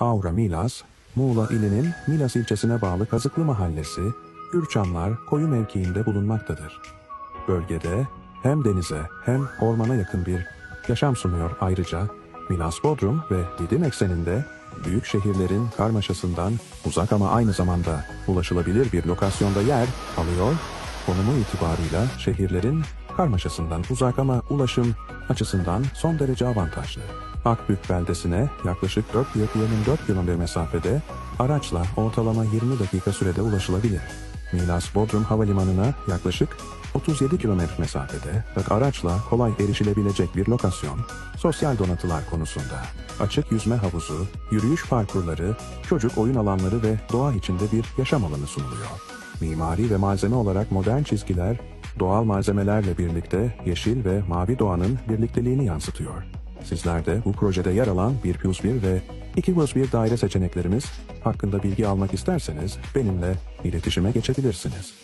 Milas, Milas, Muğla ilinin Milas ilçesine bağlı Kazıklı Mahallesi, Gürçamlar koyu mevkiinde bulunmaktadır. Bölgede hem denize hem ormana yakın bir yaşam sunuyor ayrıca Milas Bodrum ve Didim ekseninde büyük şehirlerin karmaşasından uzak ama aynı zamanda ulaşılabilir bir lokasyonda yer alıyor. Konumu itibarıyla şehirlerin karmaşasından uzak ama ulaşım açısından son derece avantajlı. Akbük beldesine yaklaşık 4 4 kilometre mesafede araçla ortalama 20 dakika sürede ulaşılabilir. Milas Bodrum Havalimanı'na yaklaşık 37 kilometre mesafede ve araçla kolay erişilebilecek bir lokasyon, sosyal donatılar konusunda. Açık yüzme havuzu, yürüyüş parkurları, çocuk oyun alanları ve doğa içinde bir yaşam alanı sunuluyor. Mimari ve malzeme olarak modern çizgiler, doğal malzemelerle birlikte yeşil ve mavi doğanın birlikteliğini yansıtıyor. Sizler de bu projede yer alan 1 plus 1 ve 2 plus 1 daire seçeneklerimiz hakkında bilgi almak isterseniz benimle iletişime geçebilirsiniz.